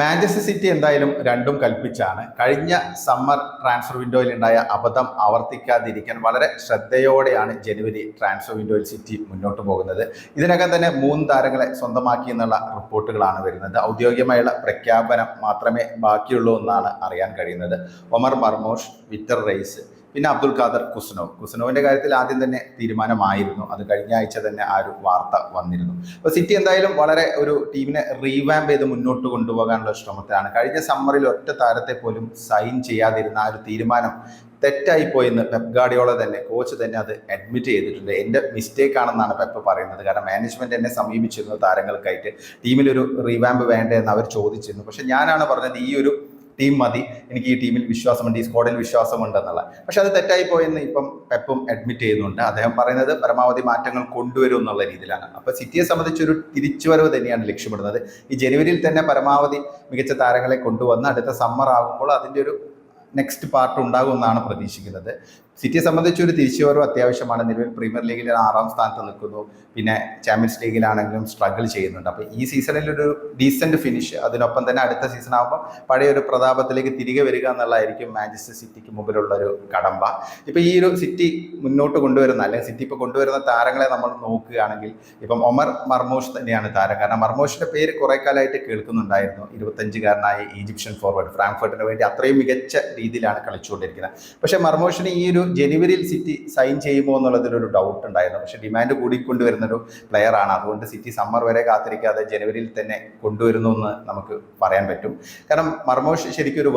Manchester city എന്തായാലും രണ്ടും കൽപ്പിച്ചാണ്. കഴിഞ്ഞ സമ്മർ ട്രാൻസ്ഫർ വിൻഡോയിൽ ഉണ്ടായ അബദ്ധം ആവർത്തിക്കാതിരിക്കാൻ വളരെ ശ്രദ്ധയോടെയാണ് ജനുവരി ട്രാൻസ്ഫർ വിൻഡോയിൽ സിറ്റി മുന്നോട്ട് പോകുന്നത്. ഇതിനകം തന്നെ മൂന്ന് താരങ്ങളെ സ്വന്തമാക്കി എന്നുള്ള റിപ്പോർട്ടുകളാണ് വരുന്നത്. ഔദ്യോഗികമായുള്ള പ്രഖ്യാപനം മാത്രമേ ബാക്കിയുള്ളൂ എന്നാണ് അറിയാൻ കഴിയുന്നത്. ഒമർ മർമോഷ് വിറ്റർ റൈസ് പിന്നെ അബ്ദുൽ ഖാദർ കുസ്നോ. കുസ്നോവിന്റെ കാര്യത്തിൽ ആദ്യം തന്നെ തീരുമാനമായിരുന്നു. അത് കഴിഞ്ഞ ആഴ്ച തന്നെ ആ ഒരു വാർത്ത വന്നിരുന്നു. അപ്പോൾ സിറ്റി എന്തായാലും വളരെ ഒരു ടീമിനെ റീവാമ്പ് ചെയ്ത് മുന്നോട്ട് കൊണ്ടുപോകാനുള്ള ശ്രമത്തിലാണ്. കഴിഞ്ഞ സമ്മറിൽ ഒറ്റ താരത്തെ പോലും സൈൻ ചെയ്യാതിരുന്ന ആ ഒരു തീരുമാനം തെറ്റായി പോയെന്ന് പെപ്പ് ഗാഡിയോള തന്നെ കോച്ച് തന്നെ അത് അഡ്മിറ്റ് ചെയ്തിട്ടുണ്ട്. എന്റെ മിസ്റ്റേക്ക് ആണെന്നാണ് പെപ്പ് പറയുന്നത്. കാരണം മാനേജ്മെന്റ് എന്നെ സമീപിച്ചിരുന്നു താരങ്ങൾക്കായിട്ട്. ടീമിലൊരു റീവാമ്പ് വേണ്ടേ എന്ന് അവർ ചോദിച്ചിരുന്നു. പക്ഷെ ഞാനാണ് പറഞ്ഞത് ഈ ഒരു ടീം മതി. എനിക്ക് ഈ ടീമിൽ വിശ്വാസമുണ്ട് ഈ സ്ക്വാഡിൽ വിശ്വാസമുണ്ട് എന്നുള്ള. പക്ഷെ അത് തെറ്റായി പോയെന്ന് ഇപ്പം പെപ്പും അഡ്മിറ്റ് ചെയ്യുന്നുണ്ട്. അദ്ദേഹം പറയുന്നത് പരമാവധി മാറ്റങ്ങൾ കൊണ്ടുവരും എന്നുള്ള രീതിയിലാണ്. അപ്പൊ സിറ്റിയെ സംബന്ധിച്ച് സംബന്ധിച്ചൊരു തിരിച്ചുവരവ് തന്നെയാണ് ലക്ഷ്യമിടുന്നത്. ഈ ജനുവരിയിൽ തന്നെ പരമാവധി മികച്ച താരങ്ങളെ കൊണ്ടുവന്ന് അടുത്ത സമ്മർ ആകുമ്പോൾ അതിന്റെ ഒരു നെക്സ്റ്റ് പാർട്ട് ഉണ്ടാകുമെന്നാണ് പ്രതീക്ഷിക്കുന്നത്. സിറ്റിയെ സംബന്ധിച്ച് ഒരു തിരിച്ചുവരവ് അത്യാവശ്യമാണ്. നിലവിൽ പ്രീമിയർ ലീഗിൽ ആറാം സ്ഥാനത്ത് നിൽക്കുന്നു. പിന്നെ ചാമ്പ്യൻസ് ലീഗിലാണെങ്കിലും സ്ട്രഗിൾ ചെയ്യുന്നുണ്ട്. അപ്പോൾ ഈ സീസണിൽ ഒരു ഡീസന്റ് ഫിനിഷ് അതിനൊപ്പം തന്നെ അടുത്ത സീസൺ ആകുമ്പോൾ പഴയ ഒരു പ്രതാപത്തിലേക്ക് തിരികെ വരിക എന്നുള്ളതായിരിക്കും മാഞ്ചസ്റ്റർ സിറ്റിക്ക് മുമ്പിലുള്ള ഒരു കടമ്പ. ഇപ്പോൾ ഈ ഒരു സിറ്റി മുന്നോട്ട് കൊണ്ടുവരുന്ന അല്ലെങ്കിൽ സിറ്റി ഇപ്പോൾ കൊണ്ടുവരുന്ന താരങ്ങളെ നമ്മൾ നോക്കുകയാണെങ്കിൽ ഇപ്പം ഒമർ മർമോഷ് തന്നെയാണ് താരം. കാരണം മർമോഷിന്റെ പേര് കുറെ കാലമായിട്ട് കേൾക്കുന്നുണ്ടായിരുന്നു. ഇരുപത്തഞ്ചുകാരനായ ഈജിപ്ഷ്യൻ ഫോർവേഡ് ഫ്രാങ്ക്ഫർട്ടിന് വേണ്ടി അത്രയും മികച്ച രീതിയിലാണ് കളിച്ചുകൊണ്ടിരിക്കുന്നത്. പക്ഷേ മർമോഷിന് ഈ ഒരു ജനുവരിയിൽ സിറ്റി സൈൻ ചെയ്യുമോ എന്നുള്ളതിലൊരു ഡൗട്ട് ഉണ്ടായിരുന്നു. പക്ഷേ ഡിമാൻഡ് കൂടിക്കൊണ്ടുവരുന്നൊരു പ്ലെയർ ആണ്. അതുകൊണ്ട് സിറ്റി സമ്മർ വരെ കാത്തിരിക്കാതെ ജനുവരിയിൽ തന്നെ കൊണ്ടുവരുന്നു എന്ന് നമുക്ക് പറയാൻ പറ്റും. കാരണം മർമോഷ് ശരിക്കും ഒരു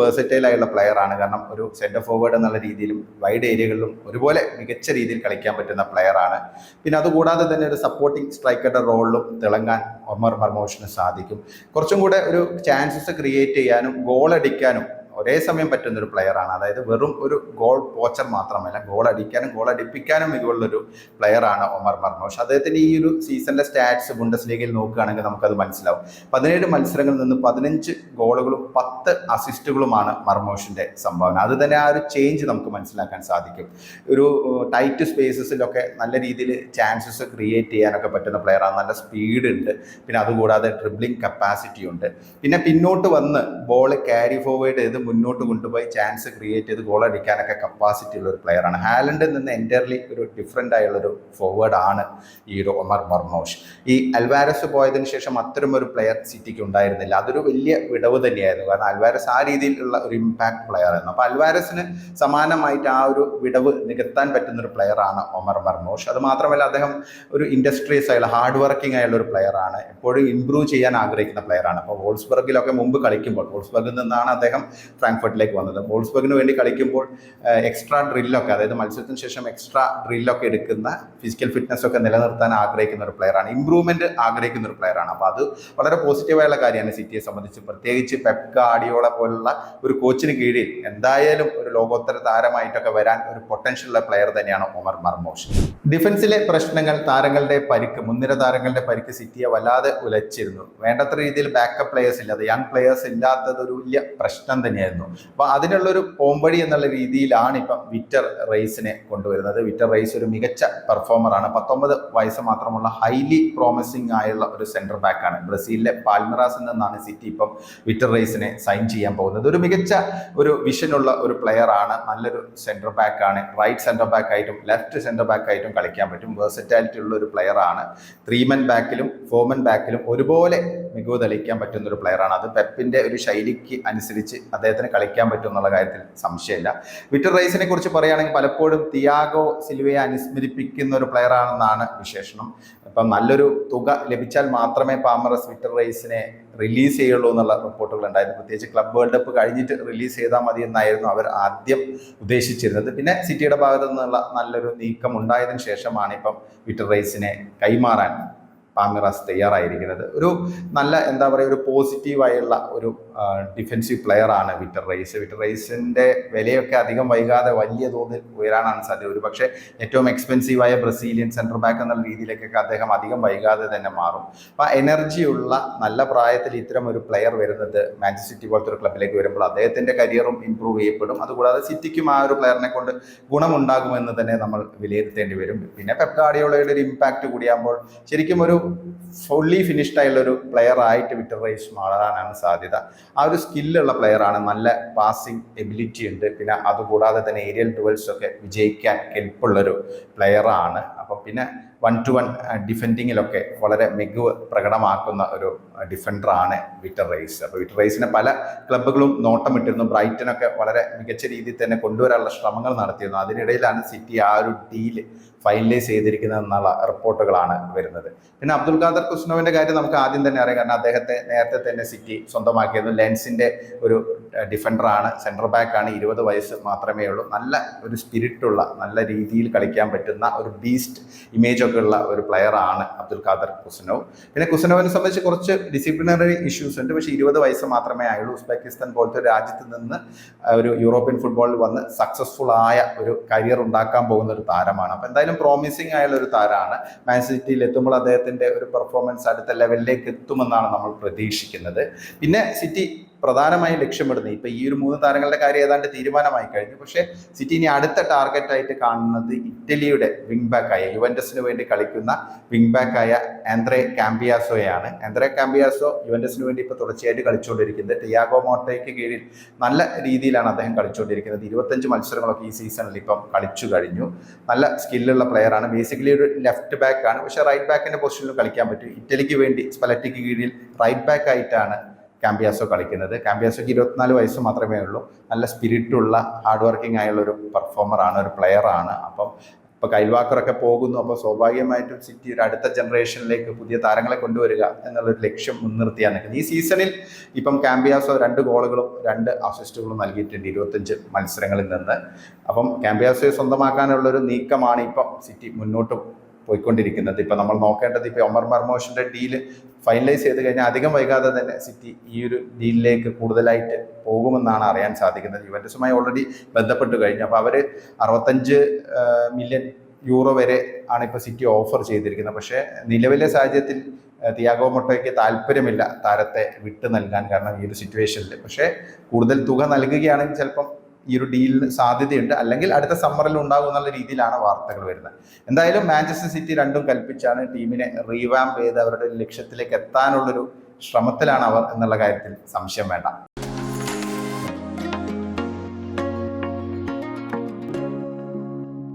പ്ലെയർ ആണ്. കാരണം ഒരു സെന്റർ ഫോർവേഡ് എന്നുള്ള രീതിയിലും വൈഡ് ഏരിയകളിലും ഒരുപോലെ മികച്ച രീതിയിൽ കളിക്കാൻ പറ്റുന്ന പ്ലെയർ ആണ്. പിന്നെ അതുകൂടാതെ തന്നെ ഒരു സപ്പോർട്ടിംഗ് സ്ട്രൈക്കറുടെ റോളിലും തിളങ്ങാൻ ഒമർ മർമോഷിന് സാധിക്കും. കുറച്ചും കൂടെ ഒരു ചാൻസസ് ക്രിയേറ്റ് ചെയ്യാനും ഗോൾ അടിക്കാനും ഒരേ സമയം പറ്റുന്ന ഒരു പ്ലെയറാണ് അതായത് വെറും ഒരു ഗോൾ പോച്ചർ മാത്രമല്ല ഗോൾ അടിക്കാനും ഗോൾ അടിപ്പിക്കാനും മികവുള്ളൊരു പ്ലെയറാണ് ഒമർ മർമോഷ് അദ്ദേഹത്തിന് ഈ ഒരു സീസണിലെ സ്റ്റാറ്റ്സ് ബുണ്ടസ് ലീഗിൽ നോക്കുകയാണെങ്കിൽ നമുക്കത് മനസ്സിലാവും. പതിനേഴ് മത്സരങ്ങളിൽ നിന്ന് പതിനഞ്ച് ഗോളുകളും പത്ത് അസിസ്റ്റുകളുമാണ് മർമോഷിന്റെ സംഭാവന. അത് തന്നെ ആ ഒരു ചേഞ്ച് നമുക്ക് മനസ്സിലാക്കാൻ സാധിക്കും. ഒരു ടൈറ്റ് സ്പേസസിലൊക്കെ നല്ല രീതിയിൽ ചാൻസസ് ക്രിയേറ്റ് ചെയ്യാനൊക്കെ പറ്റുന്ന പ്ലെയറാണ് നല്ല സ്പീഡ് ഉണ്ട്. പിന്നെ അതുകൂടാതെ ഡ്രിബ്ലിംഗ് കപ്പാസിറ്റി ഉണ്ട്. പിന്നെ പിന്നോട്ട് വന്ന് ബോൾ ക്യാരി ഫോർവേഡ് ചെയ്ത് മുന്നോട്ട് കൊണ്ടുപോയി ചാൻസ് ക്രിയേറ്റ് ചെയ്ത് ഗോൾ അടിക്കാനൊക്കെ കപ്പാസിറ്റി ഉള്ള ഒരു പ്ലെയറാണ് ഹാലൻഡിൽ നിന്ന് എന്റയർലി ഒരു ഡിഫറെന്റ് ആയുള്ളൊരു ആണ് ഈ ഒരു ഒമർ മർമോഷ്. ഈ അൽവാരസ് പോയതിന് ശേഷം അത്തരം ഒരു പ്ലെയർ സിറ്റിക്ക് ഉണ്ടായിരുന്നില്ല. അതൊരു വലിയ വിടവ് തന്നെയായിരുന്നു. കാരണം അൽവാരസ് ആ രീതിയിലുള്ള ഒരു ഇമ്പാക്ട് പ്ലെയർ ആയിരുന്നു. അപ്പോൾ അൽവാരസിന് സമാനമായിട്ട് ആ ഒരു വിടവ് നികത്താൻ പറ്റുന്ന ഒരു പ്ലെയറാണ് ഒമർ മർമോഷ്. അത് മാത്രമല്ല അദ്ദേഹം ഒരു ഇൻഡസ്ട്രീസ് ആയുള്ള ഹാർഡ് വർക്കിംഗ് ആയുള്ള ഒരു പ്ലെയറാണ് എപ്പോഴും ഇംപ്രൂവ് ചെയ്യാൻ ആഗ്രഹിക്കുന്ന പ്ലെയറാണ് അപ്പോൾ വോൾസ്ബർഗിലൊക്കെ മുമ്പ് കളിക്കുമ്പോൾ വോൾസ്ബർഗിൽ നിന്നാണ് അദ്ദേഹം ഫ്രാങ്ക്ഫർട്ടിലേക്ക് വന്നത്. വോൾസ്ബർഗിന് വേണ്ടി കളിക്കുമ്പോൾ എക്സ്ട്രാ ഡ്രില്ലൊക്കെ അതായത് മത്സരത്തിന് ശേഷം എക്സ്ട്രാ ഡ്രില്ലൊക്കെ എടുക്കുന്ന ഫിസിക്കൽ ഫിറ്റ്നസ് ഒക്കെ നിലനിർത്താൻ ആഗ്രഹിക്കുന്ന ഒരു പ്ലെയറാണ് ഇംപ്രൂവ്മെന്റ് ആഗ്രഹിക്കുന്ന ഒരു പ്ലെയറാണ് അപ്പോൾ അത് വളരെ പോസിറ്റീവായുള്ള കാര്യമാണ് സിറ്റിയെ സംബന്ധിച്ച്. പ്രത്യേകിച്ച് പെപ് ഗാഡിയോളെ പോലുള്ള ഒരു കോച്ചിന് കീഴിൽ എന്തായാലും ഒരു ലോകോത്തര താരമായിട്ടൊക്കെ വരാൻ ഒരു പൊട്ടൻഷ്യൽ ഉള്ള പ്ലെയർ തന്നെയാണ് ഒമർ മർമോഷ്. ഡിഫൻസിലെ പ്രശ്നങ്ങൾ താരങ്ങളുടെ പരിക്ക് മുൻനിര താരങ്ങളുടെ പരിക്ക് സിറ്റിയെ വല്ലാതെ ഉലച്ചിരുന്നു. വേണ്ടത്ര രീതിയിൽ ബാക്കപ്പ് പ്ലെയേഴ്സ് ഇല്ലാതെ യങ് പ്ലെയേഴ്സ് ഇല്ലാത്തത് ഒരു വലിയ പ്രശ്നം തന്നെയായിരുന്നു. അപ്പൊ അതിനുള്ളൊരു പോംവഴി എന്നുള്ള രീതിയിലാണ് ഇപ്പം വിറ്റർ റൈസിനെ കൊണ്ടുവരുന്നത്. വിറ്റർ റൈസ് ഒരു മികച്ച പെർഫോമറാണ് പത്തൊമ്പത് വയസ്സ് മാത്രമുള്ള ഹൈലി പ്രോമിസിംഗ് ആയുള്ള ഒരു സെന്റർ ബാക്കാണ് ബ്രസീലിലെ പാൽമറാസ് എന്നാണ് സിറ്റി ഇപ്പം വിറ്റർ റൈസിനെ സൈൻ ചെയ്യാൻ പോകുന്നത്. ഒരു മികച്ച ഒരു വിഷനുള്ള ഒരു പ്ലെയർ ആണ്. നല്ലൊരു സെന്റർ ബാക്ക് ആണ്. റൈറ്റ് സെന്റർ ബാക്ക് ആയിട്ടും ലെഫ്റ്റ് സെന്റർ ബാക്ക് ആയിട്ടും കളിക്കാൻ പറ്റും. വേഴ്സറ്റാലിറ്റി ഉള്ള ഒരു പ്ലെയർ ആണ്. ത്രീമൻ ബാക്കിലും ഫോമൻ ബാക്കിലും ഒരുപോലെ മികവ് തെളിയിക്കാൻ പറ്റുന്ന ഒരു പ്ലെയറാണ് അത് പെപ്പിന്റെ ഒരു ശൈലിക്ക് അനുസരിച്ച് അദ്ദേഹത്തിന് കളിക്കാൻ പറ്റും എന്നുള്ള കാര്യത്തിൽ സംശയമില്ല. വിറ്റർ റൈസിനെ കുറിച്ച് പറയുകയാണെങ്കിൽ പലപ്പോഴും തിയാഗോ സിൽവയെ അനുസ്മരിപ്പിക്കുന്ന ഒരു പ്ലെയറാണെന്നാണ് വിശേഷണം. ഇപ്പം നല്ലൊരു തുക ലഭിച്ചാൽ മാത്രമേ പാമറസ് വിറ്റർ റൈസിനെ റിലീസ് ചെയ്യുള്ളൂ എന്നുള്ള റിപ്പോർട്ടുകൾ ഉണ്ടായിരുന്നു. പ്രത്യേകിച്ച് ക്ലബ് വേൾഡ് കപ്പ് കഴിഞ്ഞിട്ട് റിലീസ് ചെയ്താൽ മതി എന്നായിരുന്നു അവർ ആദ്യം ഉദ്ദേശിച്ചിരുന്നത്. പിന്നെ സിറ്റിയുടെ ഭാഗത്തു നിന്നുള്ള നല്ലൊരു നീക്കം ഉണ്ടായതിനു ശേഷമാണ് ഇപ്പം വിറ്റർ റൈസിനെ കൈമാറാൻ പാമിറാസ് തയ്യാറായിരിക്കുന്നത്. ഒരു നല്ല എന്താ പറയുക ഒരു പോസിറ്റീവായുള്ള ഒരു ഡിഫെൻസീവ് പ്ലെയർ ആണ് വിറ്റർ റൈസ് വിറ്റർ റൈസിന്റെ വിലയൊക്കെ അധികം വൈകാതെ വലിയ തോതിൽ ഉയരാനാണ് സാധ്യത. ഒരു പക്ഷേ ഏറ്റവും എക്സ്പെൻസീവായ ബ്രസീലിയൻ സെൻട്രൽ ബാക്ക് എന്നുള്ള രീതിയിലേക്കൊക്കെ അദ്ദേഹം അധികം വൈകാതെ തന്നെ മാറും. അപ്പം എനർജിയുള്ള നല്ല പ്രായത്തിൽ ഇത്തരം ഒരു പ്ലെയർ വരുന്നത് മാഞ്ചസ്റ്റർ സിറ്റി പോലത്തെ ഒരു ക്ലബിലേക്ക് വരുമ്പോൾ അദ്ദേഹത്തിന്റെ കരിയറും ഇമ്പ്രൂവ് ചെയ്യപ്പെടും. അതുകൂടാതെ സിറ്റിക്കും ആ ഒരു പ്ലെയറിനെ കൊണ്ട് ഗുണമുണ്ടാകുമെന്ന് തന്നെ നമ്മൾ വിലയിരുത്തേണ്ടി വരും. പിന്നെ പെപ്കാഡിയോളയുടെ ഒരു ഇമ്പാക്റ്റ് കൂടിയാകുമ്പോൾ ശരിക്കും ഒരു ഫുള്ളി ഫിനിഷ്ഡ് ആയുള്ള ഒരു പ്ലെയർ ആയിട്ട് വിറ്റർ റൈസ് മാറാനാണ് സാധ്യത. ആ ഒരു സ്കില്ലുള്ള പ്ലെയറാണ് നല്ല പാസിംഗ് എബിലിറ്റി ഉണ്ട്. പിന്നെ അതുകൂടാതെ തന്നെ ഏരിയൽ ഡുവൽസ് ഒക്കെ വിജയിക്കാൻ കെൽപ്പുള്ളൊരു പ്ലെയറാണ് അപ്പം പിന്നെ വൺ ടു വൺ ഡിഫെൻഡിങ്ങിലൊക്കെ വളരെ മികവ് പ്രകടമാക്കുന്ന ഒരു ഡിഫൻഡറാണ് വിറ്റർ റൈസ് അപ്പോൾ വിറ്റർ റൈസിനെ പല ക്ലബ്ബുകളും നോട്ടമിട്ടിരുന്നു. ബ്രൈറ്റനൊക്കെ വളരെ മികച്ച രീതിയിൽ തന്നെ കൊണ്ടുവരാനുള്ള ശ്രമങ്ങൾ നടത്തിയിരുന്നു. അതിനിടയിലാണ് സിറ്റി ആ ഒരു ഡീൽ ഫൈനലൈസ് ചെയ്തിരിക്കുന്നത് എന്നുള്ള റിപ്പോർട്ടുകളാണ് വരുന്നത്. പിന്നെ അബ്ദുൽ ഖാദർ കുസ്നോവിന്റെ കാര്യം നമുക്ക് ആദ്യം തന്നെ അറിയാം. കാരണം അദ്ദേഹത്തെ നേരത്തെ തന്നെ സിറ്റി സ്വന്തമാക്കിയിരുന്നു. ലെൻസിന്റെ ഒരു ഡിഫൻഡറാണ് ബാക്ക് ആണ്. ഇരുപത് വയസ്സ് മാത്രമേ ഉള്ളൂ. നല്ല ഒരു സ്പിരിറ്റുള്ള നല്ല രീതിയിൽ കളിക്കാൻ പറ്റുന്ന ഒരു ബീസ്റ്റ് ഇമേജ് ഒക്കെ ഉള്ള ഒരു പ്ലെയറാണ് അബ്ദുൽ ഖാദർ കുസ്നോവ് പിന്നെ കുസ്നോവിനെ സംബന്ധിച്ച് കുറച്ച് ഡിസിപ്ലിനറി ഇഷ്യൂസ് ഉണ്ട്. പക്ഷേ ഇരുപത് വയസ്സ് മാത്രമേ ആയുള്ളൂ. ഉസ്ബെക്കിസ്ഥാൻ പോലത്തെ ഒരു രാജ്യത്ത് നിന്ന് ഒരു യൂറോപ്യൻ ഫുട്ബോളിൽ വന്ന് സക്സസ്ഫുൾ ആയ ഒരു കരിയർ ഉണ്ടാക്കാൻ പോകുന്ന ഒരു താരമാണ്. അപ്പോൾ എന്തായാലും പ്രോമിസിങ് ആയുള്ള ഒരു താരമാണ്. മാൻസിറ്റിയിൽ എത്തുമ്പോൾ അദ്ദേഹത്തിന്റെ ഒരു പെർഫോമൻസ് അടുത്ത ലെവലിലേക്ക് എത്തുമെന്നാണ് നമ്മൾ പ്രതീക്ഷിക്കുന്നത്. പിന്നെ സിറ്റി പ്രധാനമായി ലക്ഷ്യമിടുന്നത്. ഇപ്പൊ ഈ ഒരു മൂന്ന് താരങ്ങളുടെ കാര്യം ഏതാണ്ട് തീരുമാനമായി കഴിഞ്ഞു. പക്ഷേ സിറ്റി ഇനി അടുത്ത ടാർഗറ്റ് ആയിട്ട് കാണുന്നത് ഇറ്റലിയുടെ വിങ് ആയ യുവന്റസിന് വേണ്ടി കളിക്കുന്ന വിങ് ആയ ആന്ത്രേ കാമ്പിയാസോയാണ് ആന്ത്രേ കാമ്പിയാസോ യുവന്റസിന് വേണ്ടി ഇപ്പോൾ തുടർച്ചയായിട്ട് കളിച്ചുകൊണ്ടിരിക്കുന്നത്. ടിയാഗോ മോട്ടയ്ക്ക് കീഴിൽ നല്ല രീതിയിലാണ് അദ്ദേഹം കളിച്ചുകൊണ്ടിരിക്കുന്നത്. ഇരുപത്തഞ്ച് മത്സരങ്ങളൊക്കെ ഈ സീസണിൽ ഇപ്പം കളിച്ചു കഴിഞ്ഞു. നല്ല സ്കില്ലുള്ള പ്ലെയറാണ് ബേസിക്കലി ഒരു ലെഫ്റ്റ് ആണ്. പക്ഷേ റൈറ്റ് ബാക്കിന്റെ പൊസിഷനിലും കളിക്കാൻ പറ്റും. ഇറ്റലിക്ക് വേണ്ടി സ്പലറ്റിക്ക് കീഴിൽ റൈറ്റ് ബാക്ക് ആയിട്ടാണ് കാമ്പിയാസോ കളിക്കുന്നത്. കാമ്പിയാസോക്ക് ഇരുപത്തിനാല് വയസ്സ് മാത്രമേ ഉള്ളൂ. നല്ല സ്പിരിറ്റുള്ള ഹാർഡ് വർക്കിംഗ് ആയുള്ള ഒരു പെർഫോമറാണ് ഒരു പ്ലെയറാണ് അപ്പം ഇപ്പോൾ കൈൽവാക്കറൊക്കെ പോകുന്നു. അപ്പോൾ സ്വാഭാവികമായിട്ടും സിറ്റി ഒരു അടുത്ത ജനറേഷനിലേക്ക് പുതിയ താരങ്ങളെ കൊണ്ടുവരിക എന്നുള്ളൊരു ലക്ഷ്യം മുൻനിർത്തിയാണ് നിൽക്കുന്നത്. ഈ സീസണിൽ ഇപ്പം കാമ്പിയാസോ രണ്ട് ഗോളുകളും രണ്ട് അസിസ്റ്റുകളും നൽകിയിട്ടുണ്ട് ഇരുപത്തഞ്ച് മത്സരങ്ങളിൽ നിന്ന്. അപ്പം കാമ്പിയാസോയെ സ്വന്തമാക്കാനുള്ളൊരു നീക്കമാണ് ഇപ്പം സിറ്റി മുന്നോട്ട് പോയിക്കൊണ്ടിരിക്കുന്നത്. ഇപ്പം നമ്മൾ നോക്കേണ്ടത് ഇപ്പോൾ ഒമർ മർമോഷിന്റെ ഡീൽ ഫൈനലൈസ് ചെയ്ത് കഴിഞ്ഞാൽ അധികം വൈകാതെ തന്നെ സിറ്റി ഈ ഒരു ഡീലിലേക്ക് കൂടുതലായിട്ട് പോകുമെന്നാണ് അറിയാൻ സാധിക്കുന്നത്. യുവന്റസുമായി ഓൾറെഡി ബന്ധപ്പെട്ട് കഴിഞ്ഞു. അപ്പോൾ അവർ അറുപത്തഞ്ച് മില്യൺ യൂറോ വരെ ആണ് ഇപ്പോൾ സിറ്റി ഓഫർ ചെയ്തിരിക്കുന്നത്. പക്ഷേ നിലവിലെ സാഹചര്യത്തിൽ തിയാഗോ മൊട്ടോയ്ക്ക് താല്പര്യമില്ല താരത്തെ വിട്ടു നൽകാൻ കാരണം ഈ ഒരു സിറ്റുവേഷനിൽ പക്ഷേ കൂടുതൽ തുക നൽകുകയാണെങ്കിൽ ചിലപ്പം ഈ ഒരു ഡീലിന് സാധ്യതയുണ്ട്. അല്ലെങ്കിൽ അടുത്ത സമ്മറിൽ ഉണ്ടാകും എന്നുള്ള രീതിയിലാണ് വാർത്തകൾ വരുന്നത്. എന്തായാലും മാഞ്ചസ്റ്റർ സിറ്റി രണ്ടും കൽപ്പിച്ചാണ് ടീമിനെ റീവാം ചെയ്ത് അവരുടെ ലക്ഷ്യത്തിലേക്ക് എത്താനുള്ളൊരു ശ്രമത്തിലാണ് അവർ എന്നുള്ള കാര്യത്തിൽ സംശയം വേണ്ട.